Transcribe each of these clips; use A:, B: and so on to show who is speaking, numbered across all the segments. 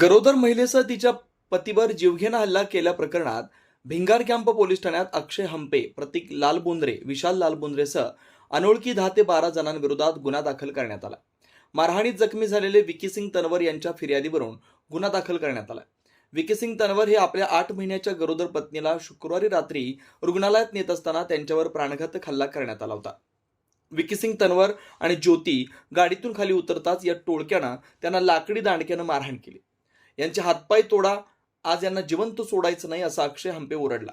A: गरोदर महिलेसह तिच्या पतीवर जीवघेणा हल्ला केल्या प्रकरणात भिंगार कॅम्प पोलीस ठाण्यात अक्षय हंपे प्रतीक लालबोंद्रे विशाल लालबोंद्रेसह अनोळखी दहा ते बारा जणांविरोधात गुन्हा दाखल करण्यात आला. मारहाणीत जखमी झालेले विकी सिंग तनवर यांच्या फिर्यादीवरून गुन्हा दाखल करण्यात आला. विकी सिंग तनवर हे आपल्या आठ महिन्याच्या गरोदर पत्नीला शुक्रवारी रात्री रुग्णालयात नेत असताना त्यांच्यावर प्राणघातक हल्ला करण्यात आला होता. विकी सिंग तनवर आणि ज्योती गाडीतून खाली उतरताच या टोळक्यानं त्यांना लाकडी दांडक्यानं मारहाण केली. यांचे हातपाय तोडा आज यांना जिवंत सोडायचं नाही असा अक्षय हंपे ओरडला.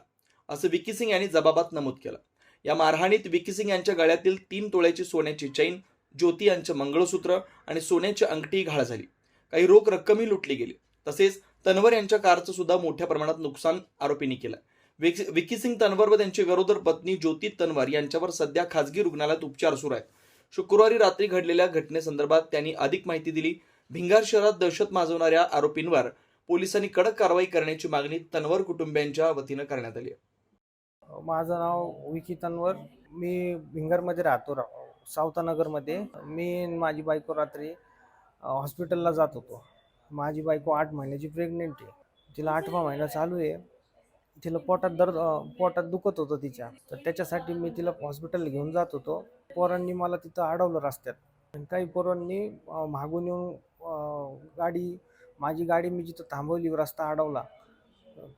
A: असं विकी सिंग यांनी जबाबात नमूद केलं. या मारहाणीत विकी सिंग यांच्या गळ्यातील तीन तोळ्याची सोन्याची चैन ज्योती यांचं मंगळसूत्र आणि सोन्याची अंगठी घाळ झाली. काही रोख रक्कमही लुटली गेली. तसेच तन्वर यांच्या कारचं सुद्धा मोठ्या प्रमाणात नुकसान आरोपींनी केलं. विकी सिंग तन्वर व त्यांची गरोदर पत्नी ज्योती तन्वर यांच्यावर सध्या खासगी रुग्णालयात उपचार सुरू आहेत. शुक्रवारी रात्री घडलेल्या घटनेसंदर्भात त्यांनी अधिक माहिती दिली. भिंगार शहरात दहशत माजवणाऱ्या आरोपींवर पोलिसांनी कडक कारवाई करण्याची मागणी तन्वर कुटुंबियांच्या वतीनं करण्यात आली आहे.
B: माझं नाव विकी तन्वर. मी भिंगारमध्ये राहतो रा सावतानगरमध्ये मी माझी बायको रात्री हॉस्पिटलला जात होतो. माझी बायको आठ महिन्याची प्रेग्नेंट आहे. तिला आठवा महिना चालू आहे. तिला पोटात दर्द पोटात दुखत होतं तिच्या. तर त्याच्यासाठी मी तिला हॉस्पिटल घेऊन जात होतो. पोरांनी मला तिथं अडवलं रस्त्यात. काही पोरांनी मागून येऊन गाडी माझी गाडी मी जिथं थांबवली रस्ता अडवला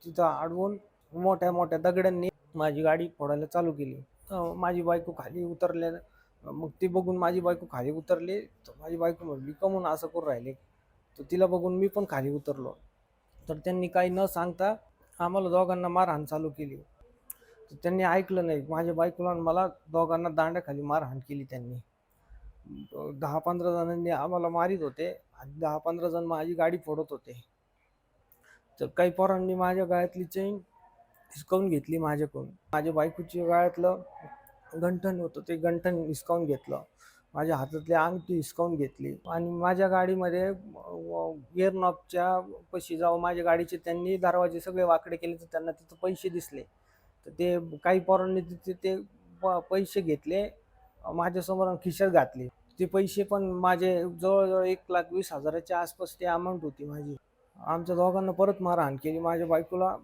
B: तिथं अडवून मोठ्या मोठ्या दगडांनी माझी गाडी फोडायला चालू केली. माझी बायको खाली उतरल्या मग ती बघून माझी बायको खाली उतरली तर माझी बायको म्हणली कमून असं करून राहिले. तर तिला बघून मी पण खाली उतरलो. तर त्यांनी काही न सांगता आम्हाला दोघांना मारहाण चालू केली. तर त्यांनी ऐकलं नाही. माझ्या बायकोला मला दोघांना दांड्याखाली मारहाण केली त्यांनी. दहा पंधरा जणांनी आम्हाला मारित होते आणि दहा पंधरा जण माझी गाडी फोडत होते. तर काही पोरांनी माझ्या गाळ्यातली चेन हिसकावून घेतली माझ्याकडून. माझ्या बायकोची गाळ्यातलं गंठण होतं ते गंठण हिसकावून घेतलं. माझ्या हातातली अंगठी हिसकावून घेतली. आणि माझ्या गाडीमध्ये गिअर पशी जाऊ माझ्या गाडीचे त्यांनी दरवाजे सगळे वाकडे केले तर त्यांना तिथं पैसे दिसले. तर ते काही पोरांनी तिथे ते प- पैसे घेतले. माझ्यासमोर खिशात घातली. ते पैसे पण माझे जवळजवळ एक लाख वीस हजाराच्या आसपास ती अमाऊंट होती माझी. आमच्या दोघांना परत मारहाण केली. माझ्या बायकोला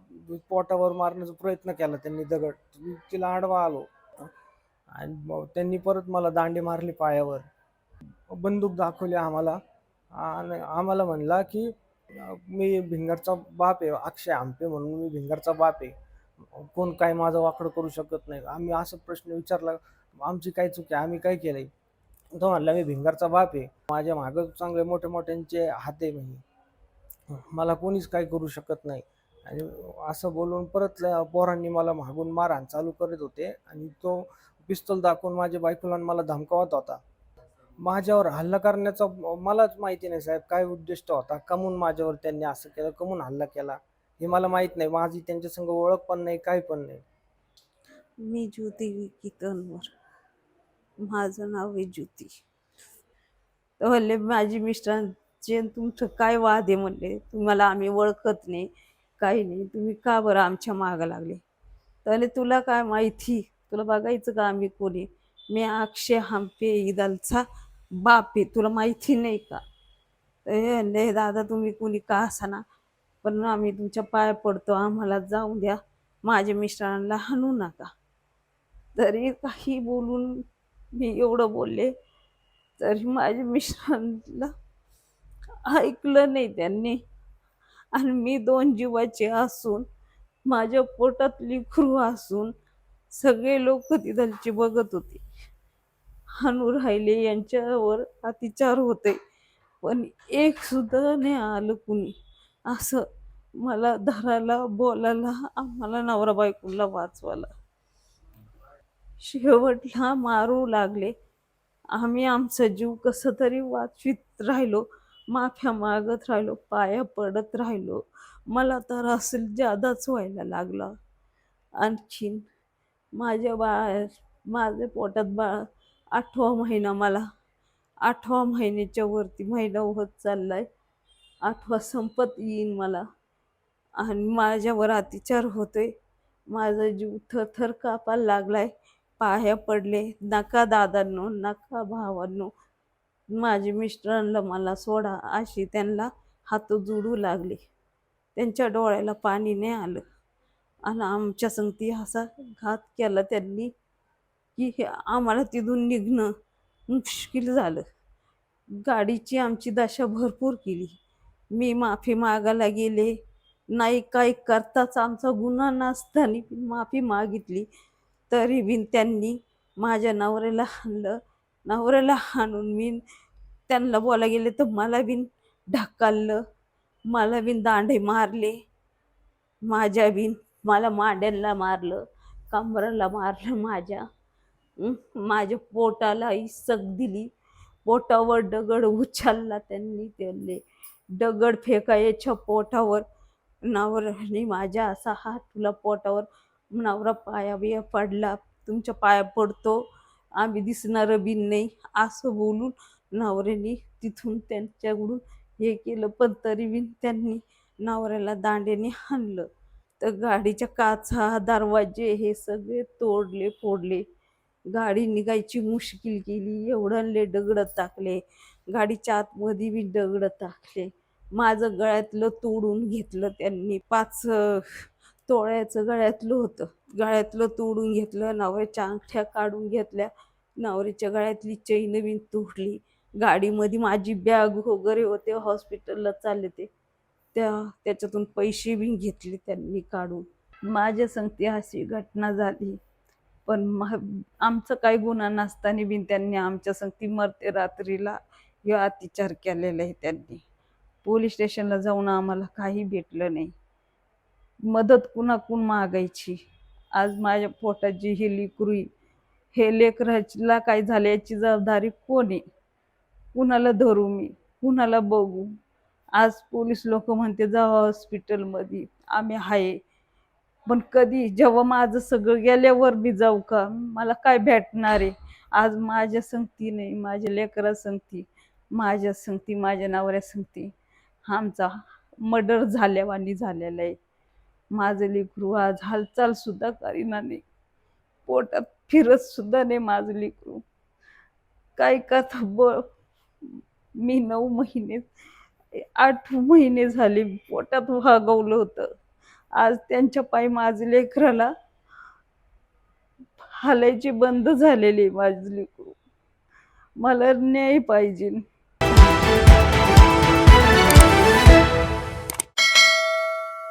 B: पोटावर मारण्याचा प्रयत्न केला त्यांनी दगड. तिला आडवा आलो. आणि त्यांनी परत मला दांडे मारले पायावर. बंदूक दाखवली आम्हाला. आणि आम्हाला म्हणला की मी भिंगरचा बाप आहे. अक्षय आंपे म्हणून मी भिंगरचा बाप आहे. कोण काय माझं वाकडं करू शकत नाही. आम्ही असं प्रश्न विचारला. आमची काय चूक आहे आम्ही काय केलंय? तो म्हणला मी भिंगरचा बाप आहे. माझ्या मागं चांगले मोठे मोठ्यांचे हाते म्हणजे मला कोणीच काय करू शकत नाही. आणि असं बोलून परत पोरांनी मला मागून मारहाण चालू करत होते. आणि तो पिस्तूल दाखवून माझ्या बायकोला मला धमकावत होता. माझ्यावर हल्ला करण्याचा मलाच माहिती नाही साहेब काय उद्दिष्ट होता? कमून माझ्यावर त्यांनी असं केलं कमून हल्ला केला? हे मला माहीत नाही. माझी त्यांच्या संग ओळख पण नाही काही पण नाही.
C: मी ज्योती विकी तनवर. माझं नाव आहे ज्योती. तर म्हणले माझी मिस्टरांचे तुमचं काय वाद आहे? म्हणले तुम्हाला आम्ही ओळखत नाही काही नाही. तुम्ही का बरं आमच्या मागं लागले? तर तुला काय माहिती? तुला बघायचं का आम्ही कोणी? मी अक्षय हंपे इदालचा बाप आहे. तुला माहिती नाही का? हे म्हणले दादा तुम्ही कोणी का असाना? पण आम्ही तुमच्या पाया पडतो. आम्हाला जाऊ द्या. माझ्या मिस्टरांना हाणू नका. तरी काही बोलून मी एवढं बोलले तरी माझ्या मिश्रांना ऐकलं नाही त्यांनी. आणि मी दोन जीवाचे असून माझ्या पोटात लिखरू असून सगळे लोक तिथलचे बघत होते. हानू राहिले यांच्यावर अतिचार होते पण एक सुद्धा नाही आलं कुणी. असं मला धराला बोलायला आम्हाला नवरा बायकोला वाचवायला. शेवटला मारू लागले. आम्ही आमचा जीव कसं तरी वाचवीत राहिलो माफ्या मागत राहिलो पाया पडत राहिलो. मला तर असेल जादाच व्हायला लागला. आणखीन माझ्या बाळ माझ्या पोटात बाळ आठवा महिना मला आठवा महिन्याच्या वरती महिना होत चाललाय. आठवा संपत येईन मला. आणि माझ्यावर अतिचार होतोय. माझा जीव थरथर कापायला लागलाय. पाया पडले. नका दादांनो नका भावांनो. माझे मिस्टरांना मला सोडा अशी त्यांना हात जुडू लागले. त्यांच्या डोळ्याला पाणी नाही आलं. आणि आमच्या संगती असा घात केला त्यांनी की हे आम्हाला तिथून निघणं मुश्किल झालं. गाडीची आमची दशा भरपूर केली. मी माफी मागायला गेले. नाही काही करताच आमचा गुन्हा नसताना माफी मागितली. तरी बिन त्यांनी माझ्या नवऱ्याला हाणलं. नवऱ्याला हाणून मी त्यांना बोला गेले तर मला बिन ढकललं. मला बिन दांडे मारले. माझ्या बिन मला मांड्यांना मारलं कमराला मारलं माझ्या. माझ्या पोटाला इसक दिली. पोटावर दगड उचलला त्यांनी त्यांनी दगड फेकायच्या पोटावर नवऱ्याने माझ्या असा हात तुला पोटावर नवरा पाया बिया पडला तुमच्या पाया पडतो आम्ही दिसणारं बिन नाही असं बोलून नवऱ्याने तिथून त्यांच्याकडून हे केलं पण तरी बिन त्यांनी नवऱ्याला दांड्याने हाणलं. तर गाडीच्या काचा दरवाजे हे सगळे तोडले फोडले. गाडी निघायची मुश्किल केली एवढ्याले दगड टाकले. गाडीच्या आतमध्ये बी दगड टाकले. माझं गळ्यातलं तोडून घेतलं त्यांनी. पाच तोळ्याचं गळ्यातलं होतं. गळ्यातलं तोडून घेतलं नवऱ्याच्या अंगठ्या काढून घेतल्या. नवऱ्याच्या गळ्यातली चैन बी तोडली गाडीमध्ये माझी बॅग वगैरे होते हॉस्पिटलला चालले ते. त्या त्याच्यातून पैसे बी घेतले त्यांनी काढून. माझ्या संगती अशी घटना झाली. पण आमचं काही गुन्हा नसताना बिन त्यांनी आमच्या संगती मरते रात्रीला हे अतिचार केलेला आहे त्यांनी. पोलीस स्टेशनला जाऊन आम्हाला काही भेटलं नाही. मदत कुणाकून मागायची? आज माझ्या पोटाची ही लेकरू हे लेकराला काय झाले याची जबाबदारी कोण आहे? कुणाला धरू मी? कुणाला बघू? आज पोलीस लोक म्हणते जा हॉस्पिटलमध्ये. आम्ही आहे पण कधी जेव्हा माझं सगळं गेल्यावर मी जाऊ का? मला काय भेटणार आहे? आज माझ्या संगती नाही माझ्या लेकरा संगती माझ्या संगती माझ्या नवऱ्या संगती. आमचा मर्डर झाल्यावानी झालेला आहे. माझं लेकरू आज हालचाल सुद्धा करीना नाही. पोटात फिरत सुद्धा नाही माझं लेकरू. काय कथा ब मी नऊ महिने आठ महिने झाले पोटात वागवलं होतं. आज त्यांच्या पायी माझं लेकराला हालायची बंद झालेली आहे माझं लेकरू. मला न्याय पाहिजे.